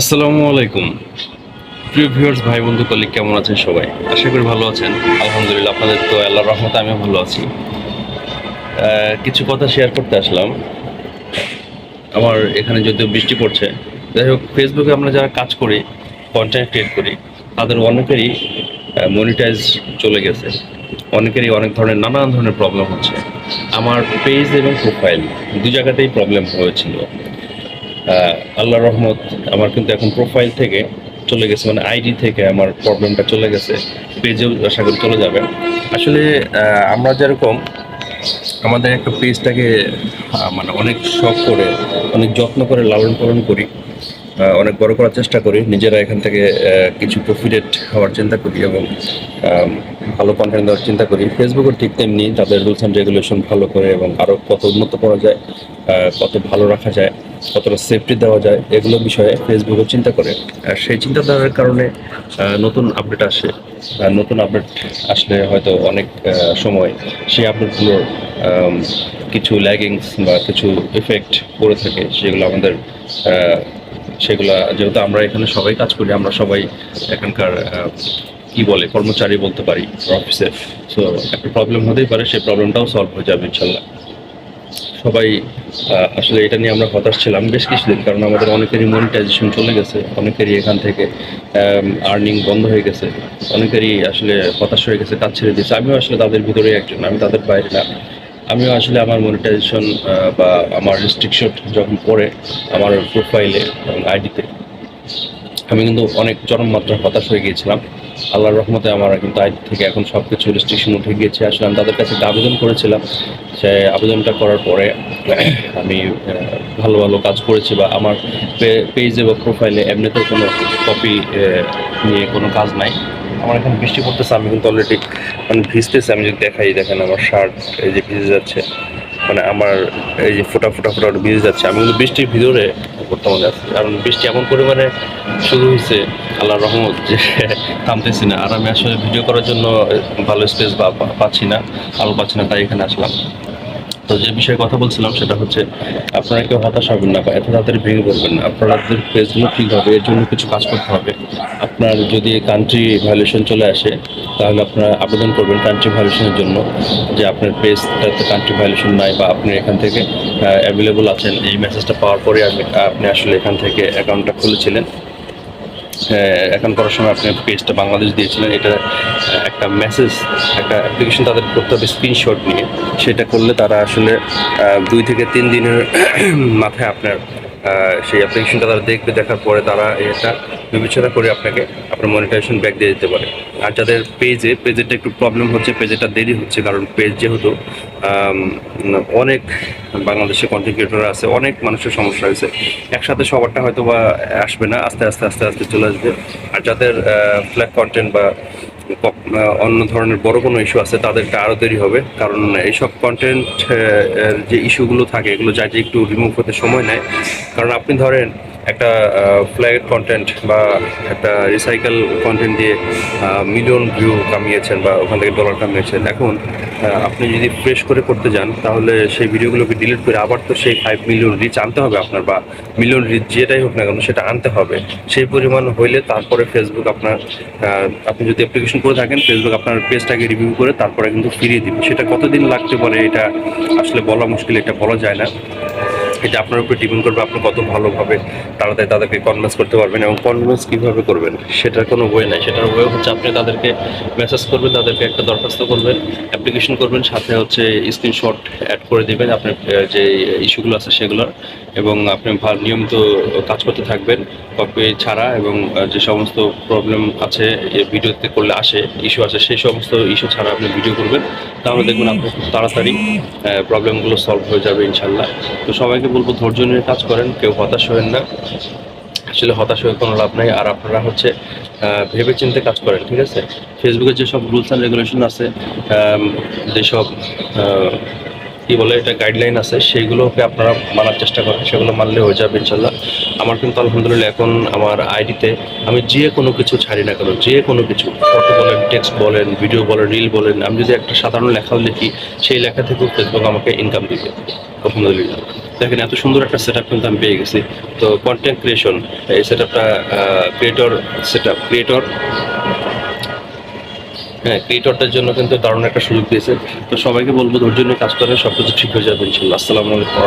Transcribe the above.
আসসালামু আলাইকুম। প্রিয় ভিউয়ার্স, ভাই, বন্ধু, কলিগ, কেমন আছেন সবাই? আশা করি ভালো আছেন। আলহামদুলিল্লাহ, আপনাদের তো আল্লাহর রহমতে আমিও ভালো আছি। কিছু কথা শেয়ার করতে আসলাম। আমার এখানে যদিও বৃষ্টি পড়ছে। যাই হোক ফেসবুকে আমরা যারা কাজ করি কন্টেন্ট ক্রিয়েট করি, তাদের অনেকেরই মনিটাইজ চলে গেছে। অনেকেরই অনেক ধরনের, নানান ধরনের প্রবলেম হচ্ছে। আমার পেজ এবং প্রোফাইল দু জায়গাতেই প্রবলেম হয়েছিল। আহ, আল্লাহর রহমত আমার কিন্তু এখন প্রোফাইল থেকে চলে গেছে মানে আইডি থেকে আমার প্রবলেমটা চলে গেছে পেজেও আশা করি চলে যাবে। আসলে আমরা যেরকম আমাদের একটা পেজটাকে মানে অনেক শখ করে অনেক যত্ন করে লালন পালন করি অনেক বড় করার চেষ্টা করি নিজেরা এখান থেকে কিছু প্রফিটেড হওয়ার চিন্তা করি এবং ভালো কন্টেন্ট দেওয়ার চিন্তা করি। ফেসবুকের ঠিক তেমনি তাদের রুলস অ্যান্ড রেগুলেশন ভালো করে এবং আরও কত উন্নত করা যায়। কত ভালো রাখা যায়, কতটা সেফটি দেওয়া যায়, এগুলো বিষয়ে ফেসবুকও চিন্তা করে। আর সেই চিন্তাধারার কারণে নতুন আপডেট আসে নতুন আপডেট আসলে হয়তো অনেক সময় সেই আপডেটগুলোর কিছু ল্যাগিংস বা কিছু এফেক্ট পড়ে থাকে, সেগুলো আমাদের সেগুলো যেহেতু আমরা এখানে সবাই কাজ করি, আমরা সবাই এখানকার কি বলে, কর্মচারী বলতে পারি অফিসে সো একটা প্রবলেম হতেই পারে, সেই প্রবলেমটাও সলভ হয়ে যাবে, ইনশাল্লাহ। সবাই আসলে এটা নিয়ে আমরা হতাশ ছিলাম বেশ কিছুদিন, কারণ আমাদের অনেকেরই মনিটাইজেশন চলে গেছে, অনেকেরই এখান থেকে আর্নিং বন্ধ হয়ে গেছে, অনেকেরই আসলে হতাশ হয়ে গেছে, কাজ ছেড়ে দিয়েছে। আমিও আসলে তাদের ভিতরে একজন, আমি তাদের বাইরে না। আমিও আসলে আমার মনিটাইজেশন বা আমার রেস্ট্রিকশন যখন পড়ে, আমার প্রোফাইলে এবং আইডিতে আমি কিন্তু অনেক চরম মাত্রায় হতাশ হয়ে গিয়েছিলাম। আল্লাহর রহমতে আমার কিন্তু আইডি থেকে এখন সব কিছু রেস্ট্রিকশন উঠে গিয়েছে। আসলে আমি তাদের কাছে আবেদন করেছিলাম। সে আবেদনটা করার পরে আমি ভালো ভালো কাজ করেছি বা আমার পেজে বা প্রোফাইলে এমনিতেও কোনো কপি নিয়ে কোনো কাজ নাই। আমার এখন বৃষ্টি পড়তেছে, আমি কিন্তু অলরেডি মানে ভিজতেছে। আমি যদি দেখাই, দেখেন আমার শার্ট এই যে ভিজে যাচ্ছে। মানে আমার এই যে ফোটা ফোটা ফোটা ভিজে যাচ্ছে। আমি কিন্তু বৃষ্টির ভিতরে বর্তমানে আছি। কারণ বৃষ্টি এমন পরিমাণে শুরু হয়েছে আল্লাহ রহমত, যে থামতেছি না। আর আমি আসলে ভিডিও করার জন্য ভালো স্পেস পাচ্ছি না আলো পাচ্ছি না, তাই এখানে আসলাম। তো যে বিষয়ে কথা বলছিলাম সেটা হচ্ছে আপনারা কেউ হতাশ হবেন না বা এত তাড়াতাড়ি ভেঙে পড়বেন না। আপনাদের পেজগুলো ঠিক হবে এর জন্য কিছু কাজ করতে হবে, আপনার যদি কান্ট্রি ভায়োলেশন চলে আসে, তাহলে আপনারা আবেদন করবেন কান্ট্রি ভায়োলেশনের জন্য যে আপনার পেজটাতে কান্ট্রি ভায়োলেশন নাই বা আপনি এখান থেকে অ্যাভেলেবল আছেন। এই মেসেজটা পাওয়ার পরে আপনি আসলে এখান থেকে অ্যাকাউন্টটা খুলেছিলেন। এখন করার সময় আপনি পেজটা বাংলাদেশ দিয়েছিলেন, এটা একটা মেসেজ একটা অ্যাপ্লিকেশন তাদের করতে হবে স্ক্রিনশট নিয়ে। সেটা করলে তারা আসলে দুই থেকে তিন দিনের মাথায় আপনার সেই অ্যাপ্লিকেশনটা তারা দেখবে, দেখার পরে তারা এটা বিবেচনা করে আপনাকে আপনার মনিটাইজেশন ব্যাক দিয়ে দিতে পারে। আর যাদের পেজে পেজেরটা একটু প্রবলেম হচ্ছে পেজেটা দেরি হচ্ছে, কারণ পেজ যেহেতু অনেক বাংলাদেশে কন্টেন্ট আছে, অনেক মানুষের সমস্যা হয়েছে। একসাথে সবারটা হয়তো বা আসবে না, আস্তে আস্তে আস্তে আস্তে চলে আসবে। আর যাদের ফ্ল্যাগ কন্টেন্ট বা অন্য ধরনের বড় কোনো ইস্যু আছে তাদেরটা আরও দেরি হবে। কারণ এইসব কন্টেন্ট যে ইস্যুগুলো থাকে, এগুলো যাতে একটু রিমুভ হতে সময় নেয়। কারণ আপনি ধরেন একটা ফ্ল্যাগ কন্টেন্ট বা একটা রিসাইকেল কন্টেন্ট দিয়ে মিলিয়ন ভিউ কামিয়েছেন বা ওখান থেকে ডলার কামিয়েছেন। এখন আপনি যদি ফ্রেশ করে করতে যান, তাহলে সেই ভিডিওগুলোকে ডিলিট করে আবার তো সেই ফাইভ মিলিয়ন রিচ আনতে হবে আপনার বা মিলিয়ন রিচ যেটাই হোক না কেন সেটা আনতে হবে। সেই পরিমাণ হইলে তারপরে ফেসবুক আপনার আপনি যদি অ্যাপ্লিকেশন করে থাকেন ফেসবুক আপনার পেজটাকে রিভিউ করে তারপরে কিন্তু ফিরিয়ে দিবে। সেটা কতদিন লাগতে পারে এটা আসলে বলা মুশকিল, এটা বলা যায় না। এটা আপনার উপরে ডিপেন্ড করবে, আপনি কত ভালোভাবে তাড়াতাড়ি তাদেরকে কনভিন্স করতে পারবেন এবং কনভিন্স কীভাবে করবেন, সেটার কোনো ওয়ে নাই। সেটার ওয়ে হচ্ছে আপনি তাদেরকে মেসেজ করবেন, তাদেরকে একটা দরখাস্ত করবেন অ্যাপ্লিকেশন করবেন, সাথে হচ্ছে স্ক্রিনশট অ্যাড করে দেবেন, আপনার যে ইস্যুগুলো আছে সেগুলোর। এবং আপনি নিয়মিত কাজ করতে থাকবেন কপি ছাড়া এবং যে সমস্ত প্রবলেম আছে ভিডিওতে করলে আসে ইস্যু আছে, সেই সমস্ত ইস্যু ছাড়া আপনি ভিডিও করবেন। তাহলে দেখবেন আপনি খুব তাড়াতাড়ি প্রবলেমগুলো সলভ হয়ে যাবে ইনশাল্লাহ তো সবাইকে বলব, ধৈর্য নিয়ে কাজ করেন, কেউ হতাশ হবেন না। আসলে হতাশ হয়ে কোনো লাভ নাই। আর আপনারা হচ্ছে ভেবে চিন্তে কাজ করেন, ঠিক আছে? ফেসবুকে যেসব রুলস অ্যান্ড রেগুলেশন আছে যেসব কি বলে, এটা গাইডলাইন আছে, সেইগুলোকে আপনারা মানার চেষ্টা করেন, সেগুলো মানলে হয়ে যাবে ইনশাল্লাহ আমার কিন্তু আলহামদুলিল্লাহ এখন আমার আইডিতে আমি যে কোনো কিছু ছাড়ি না কেন, যে কোনো কিছু, ফটো বলেন টেক্সট বলেন ভিডিও বলেন রিল বলেন, আমি যদি একটা সাধারণ লেখাও লিখি, সেই লেখা থেকেও ফেসবুক আমাকে ইনকাম দিবে, আলহামদুলিল্লাহ। দেখেন এত সুন্দর একটা সেট আপ কিন্তু আমি পেয়ে গেছি। তো কন্টেন্ট ক্রিয়েশন এই সেট আপটা ক্রিয়েটর সেট আপ ক্রিয়েটর হ্যাঁ ক্রিয়েটরদের জন্য কিন্তু দারুণ একটা সুযোগ দিয়েছে তো সবাইকে বলব ধৈর্য নিয়ে কাজ করে সব কিছু ঠিক হয়ে যাবে ইনশাল্লাহ। আসসালামু আলাইকুম।